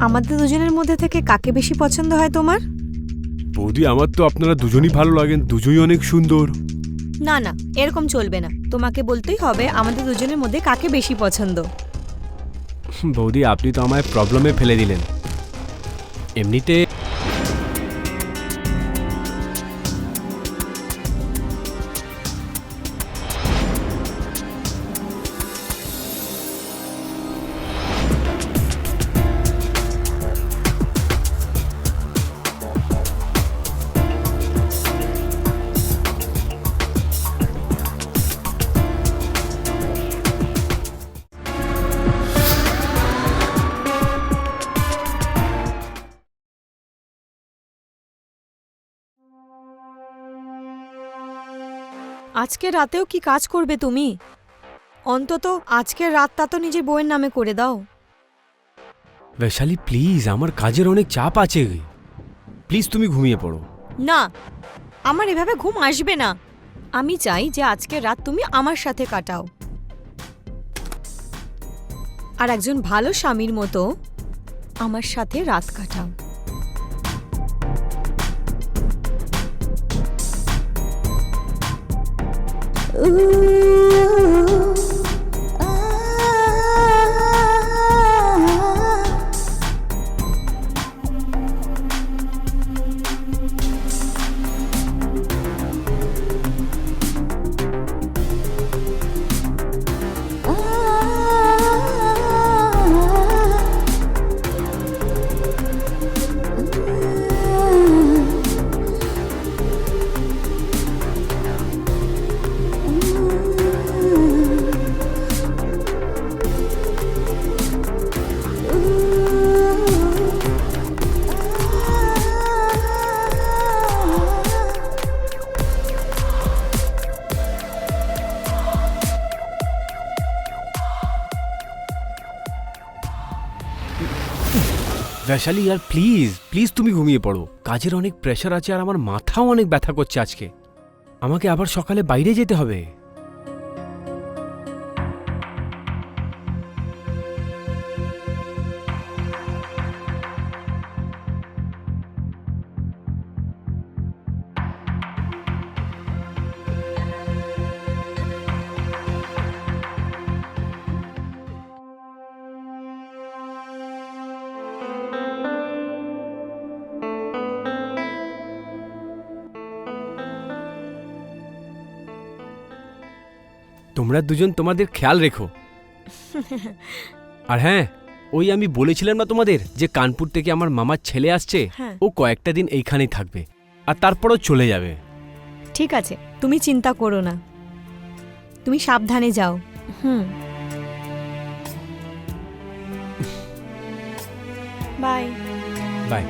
আমাদের দুজনের মধ্যে থেকে কাকে বেশি পছন্দ হয় তোমার? বৌদি আমার তো আপনারা দুজনই ভালো লাগেন দুজনই অনেক সুন্দর। না না এরকম চলবে না। তোমাকে বলতেই হবে আমাদের দুজনের মধ্যে কাকে বেশি পছন্দ। বৌদি আপনি তো আমায় প্রবলেমে ফেলে দিলেন। এমনিতে আজকে রাতেও কি কাজ করবে তুমি? অন্তত আজকের রাতটা তো নিজের বউয়ের নামে করে দাও। বৈশালী প্লিজ আমার কাজের অনেক চাপ আছে। প্লিজ তুমি ঘুমিয়ে পড়ো। না আমার এভাবে ঘুম আসবে না। আমি চাই যে আজকের রাত তুমি আমার সাথে কাটাও। আর একজন ভালো স্বামীর মতো আমার সাথে রাত কাটাও। Ooh. বৈশালী আর প্লিজ প্লিজ তুমি ঘুমিয়ে পড়ো। কাজের অনেক প্রেশার আছে আর আমার মাথাও অনেক ব্যথা করছে আজকে। আমাকে আবার সকালে বাইরে যেতে হবে। তোমরা দুজন তোমাদের খেয়াল রেখো। আর হ্যাঁ ওই আমি বলেছিলাম না তোমাদের যে কানপুর থেকে আমার মামার ছেলে আসছে? হ্যাঁ। ও কয়েকটা দিন এইখানেই থাকবে। আর তারপরও চলে যাবে। ঠিক আছে তুমি চিন্তা করো না। তুমি সাবধানে যাও। হুম। বাই। বাই।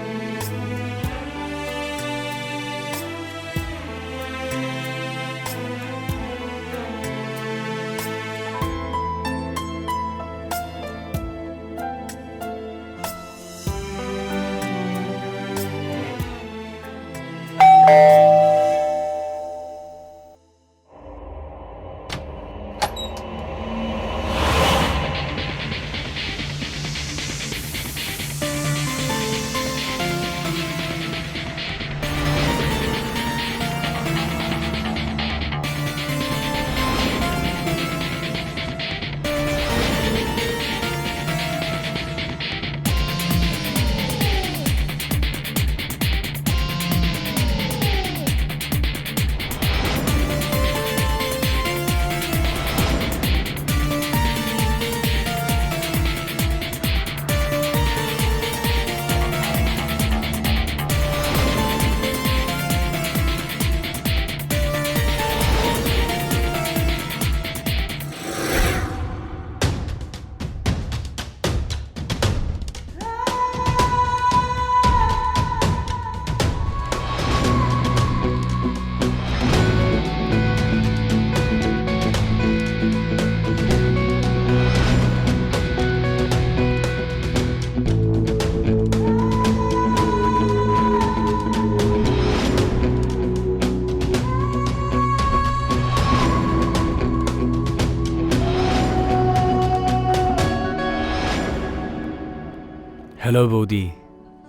হ্যালো বৌদি।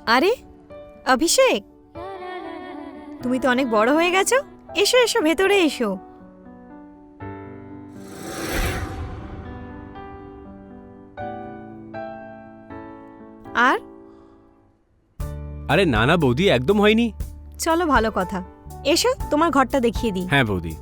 আরে অভিষেক। তুমি তো অনেক বড় হয়ে গেছো। এসো এসো ভেতরে এসো। আর? আরে না না বৌদি একদম হয়নি। চলো ভালো কথা। এসো তোমার ঘরটা দেখিয়ে দিই। হ্যাঁ বৌদি।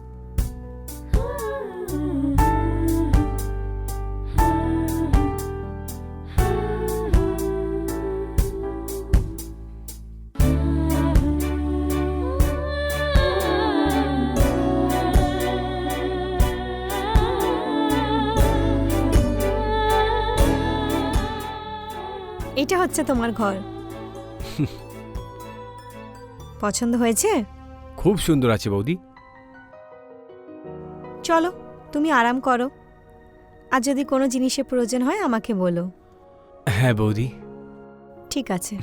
এটা হচ্ছে তোমার ঘর। পছন্দ হয়েছে? খুব সুন্দর আছে বৌদি। চলো তুমি আরাম করো। আর যদি কোনো জিনিসের প্রয়োজন হয় আমাকে বলো। হ্যাঁ বৌদি। ঠিক আছে।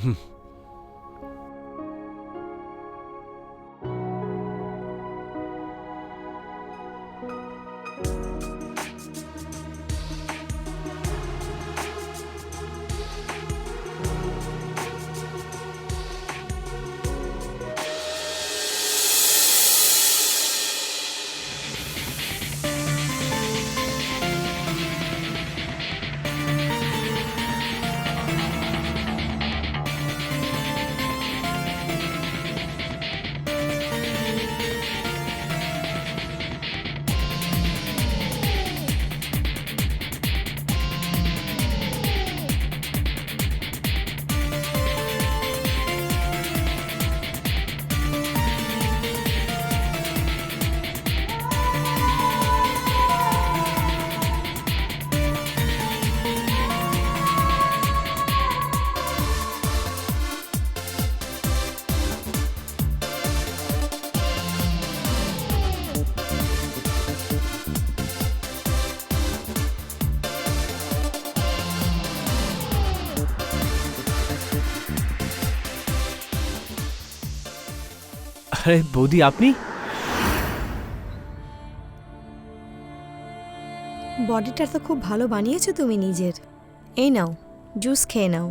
আরে বৌদি আপনি? বডিটা তো খুব ভালো বানিয়েছো তুমি নিজের। এই নাও জুস খেয়ে নাও।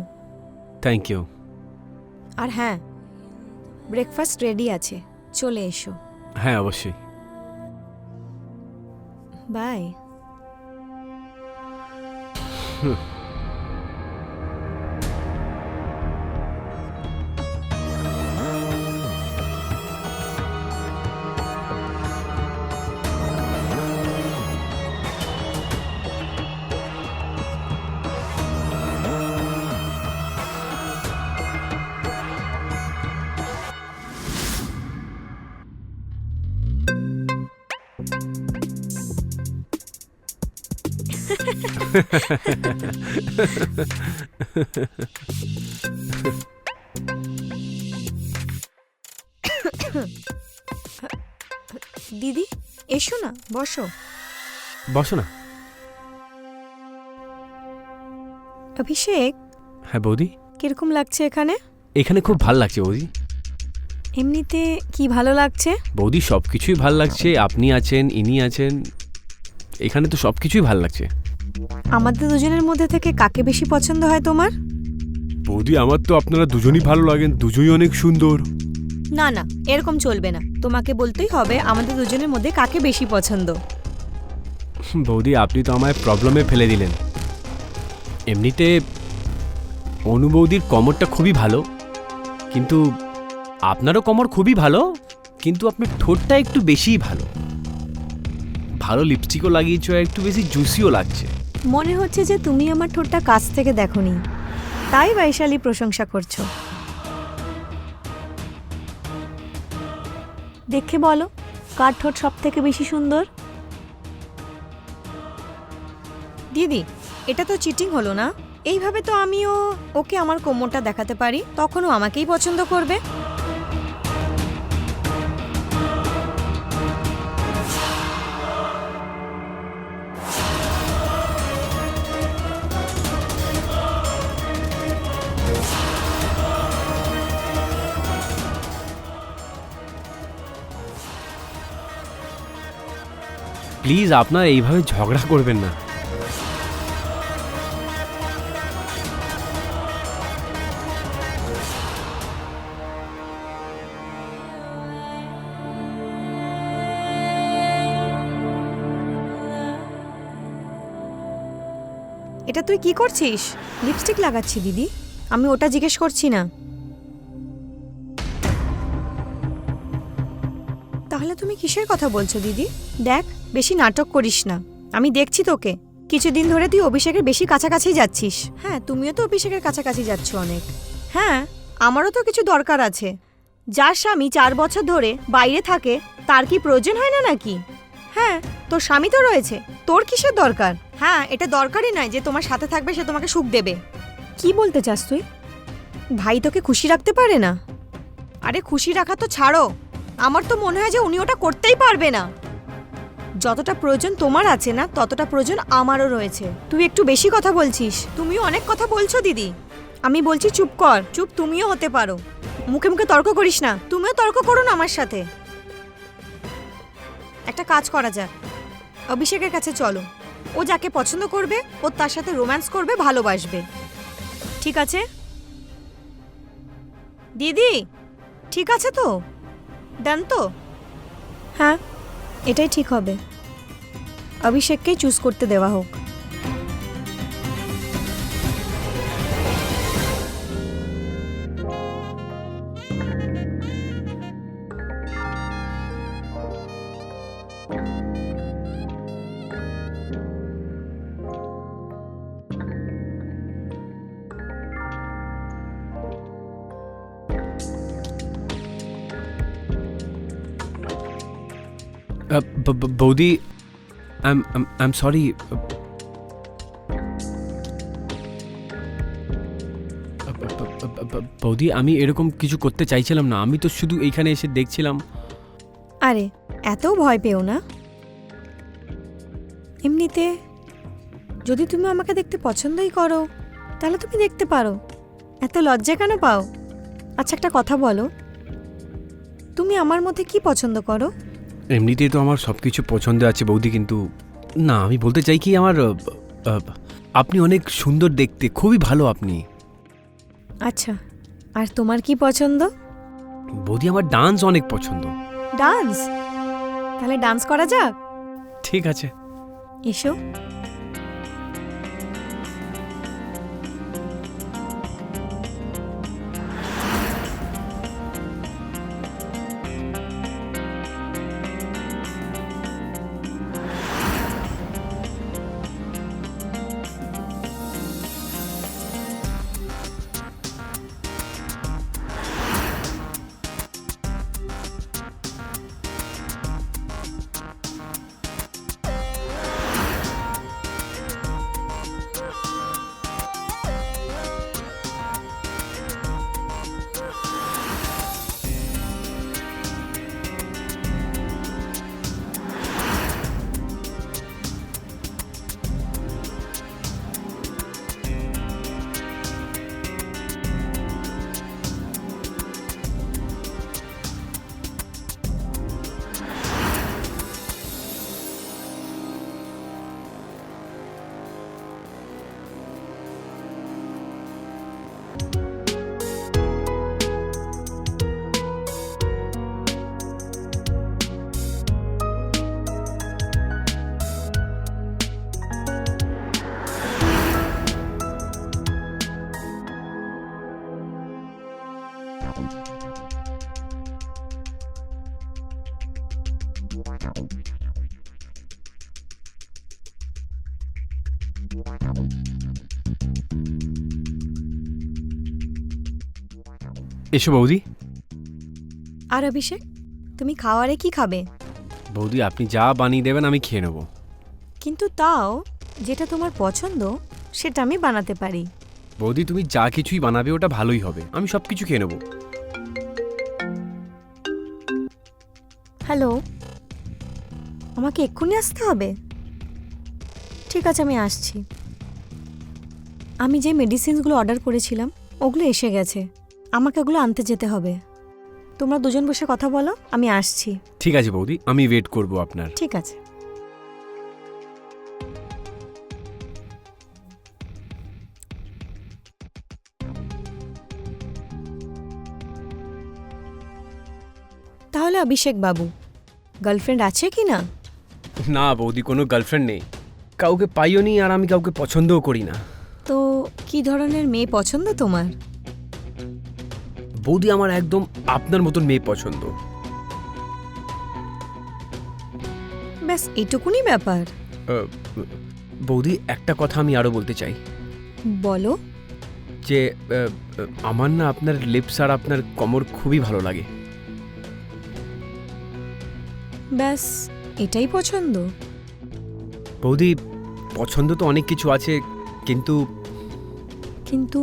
থ্যাংক ইউ আর হ্যাঁ ব্রেকফাস্ট রেডি আছে চলে এসো। হ্যাঁ অবশ্যই। বাই দিদি এসো না বসো। বসো না। অভিষেক? হ্যাঁ বৌদি? কীরকম লাগছে এখানে? এখানে খুব ভালো লাগছে বৌদি। এমনিতে কি ভালো লাগছে? বৌদি সব কিছুই ভালো লাগছে। আপনি আছেন ইনি আছেন। এখানে তো সব কিছুই ভালো লাগছে। আমাদের দুজনের মধ্যে থেকে কাকে বেশি পছন্দ হয় তোমার? বৌদি আমার তো আপনারা দুজনই ভালো লাগেন দুজনই অনেক সুন্দর। না না এরকম চলবে না। তোমাকে বলতেই হবে আমাদের দুজনের মধ্যে কাকে বেশি পছন্দ। বৌদি আপনি তো আমায় প্রবলেমে ফেলে দিলেন। এমনিতে অনু বৌদির কমরটা খুবই ভালো কিন্তু আপনারও কমর খুবই ভালো কিন্তু আপনার ঠোঁটটা একটু বেশিই ভালো। ভালো লিপস্টিকও লাগিয়েছ একটু বেশি জুসিও লাগছে। মনে হচ্ছে যে তুমি আমার ঠোঁটটা কাছ থেকে দেখোনি। তাই বৈশালী প্রশংসা করছ। দেখে বলো, কার ঠোঁট সব থেকে বেশি সুন্দর? দিদি, এটা তো চিটিং হলো না। এইভাবে তো আমিও ওকে আমার কোমরটা দেখাতে পারি, তখনও আমাকেই পছন্দ করবে। প্লিজ আপনার এইভাবে ঝগড়া করবেন না। এটা তুই কি করছিস? লিপস্টিক লাগাচ্ছি, দিদি। আমি ওটা জিজ্ঞেস করছি না। তাহলে তুমি কিসের কথা বলছো দিদি? দেখ বেশি নাটক করিস না। আমি দেখছি তোকে। কিছুদিন ধরে তুই অভিষেকের বেশি কাছাকাছি যাচ্ছিস। হ্যাঁ তুমিও তো অভিষেকের কাছাকাছি যাচ্ছ অনেক। হ্যাঁ আমারও তো কিছু দরকার আছে। যার স্বামী চার বছর ধরে বাইরে থাকে তার কি প্রয়োজন হয় না নাকি? হ্যাঁ তোর স্বামী তো রয়েছে। তোর কিসের দরকার? হ্যাঁ এটা দরকারই নয় যে তোমার সাথে থাকবে সে তোমাকে সুখ দেবে। কি বলতে চাস তুই? ভাই তোকে খুশি রাখতে পারে না? আরে খুশি রাখা তো ছাড়ো। আমার তো মনে হয় যে উনি ওটা করতেই পারবে না। যতটা প্রয়োজন তোমার আছে না, ততটা প্রয়োজন আমারও রয়েছে। তুই একটু বেশি কথা বলছিস। তুমিও অনেক কথা বলছো, দিদি। আমি বলছি চুপ কর, চুপ তুমিও হতে পারো। মুখে মুখে তর্ক করিস না, তুমিও তর্ক করো না আমার সাথে। একটা কাজ করা যাক। অভিষেকের কাছে চলো। ও যাকে পছন্দ করবে, ও তার সাথে রোম্যান্স করবে, ভালোবাসবে। ঠিক আছে? দিদি, ঠিক আছে তো? ডান তো? হ্যাঁ এটাই ঠিক হবে। অভিষেককেই চুজ করতে দেওয়া হোক। বৌদি আই আই এম সরি বৌদি আমি এরকম কিছু করতে চাইছিলাম না। আমি তো শুধু এইখানে এসে দেখছিলাম। আরে, এত ভয় পেও না। এমনিতে যদি তুমি আমাকে দেখতে পছন্দই করো, তাহলে তুমি দেখতে পারো। এত লজ্জা কেন পাও? আচ্ছা একটা কথা বলো। তুমি আমার মধ্যে কি পছন্দ করো? এমনিতেই তো আমার সব কিছু পছন্দ আছে বৌদি কিন্তু না আমি বলতে চাই কি আমার আপনি অনেক সুন্দর দেখতে খুবই ভালো আপনি। আচ্ছা আর তোমার কি পছন্দ? বৌদি আমার ডান্স অনেক পছন্দ। ডান্স? তাহলে ডান্স করা যাক। ঠিক আছে। এসো। এসো বৌদি। আর অভিষেক তুমি খাওয়ারে কি খাবে? বৌদি আপনি যা বানিয়ে দেবেন আমি খেয়ে নেব। কিন্তু তাও যেটা তোমার পছন্দ সেটা আমি বানাতে পারি। বৌদি তুমি যা কিছুই বানাবে ওটা ভালোই হবে। আমি সব কিছু খেয়ে নেব। হ্যালো। আমাকে এক্ষুনি আসতে হবে? ঠিক আছে আমি আসছি। আমি যে মেডিসিনসগুলো অর্ডার করেছিলাম ওগুলো এসে গেছে। আমাকে ওগুলো আনতে যেতে হবে। তোমরা দুজন বসে কথা বলো আমি আসছি। ঠিক আছে বৌদি আমি ওয়েট করব আপনার। ঠিক আছে। তাহলে অভিষেক বাবু গার্লফ্রেন্ড আছে কি না? না বৌদি কোনো গার্লফ্রেন্ড নেই। কাউকে পাইও নি আর আমি কাউকে পছন্দও করি না। তো কি ধরনের মেয়ে পছন্দ তোমার? বৌদি আমার একদম আপনার মতন মেয়ে পছন্দ। ব্যাস এটুকুনি ব্যাপার। আহ, বৌদি একটা কথা আমি আরও বলতে চাই। বলো। যে আহ, আমার না আপনার লিপস আর আপনার কমর খুবই ভালো লাগে। ব্যাস এটাই পছন্দ। বৌদি পছন্দ তো অনেক কিছু আছে কিন্তু কিন্তু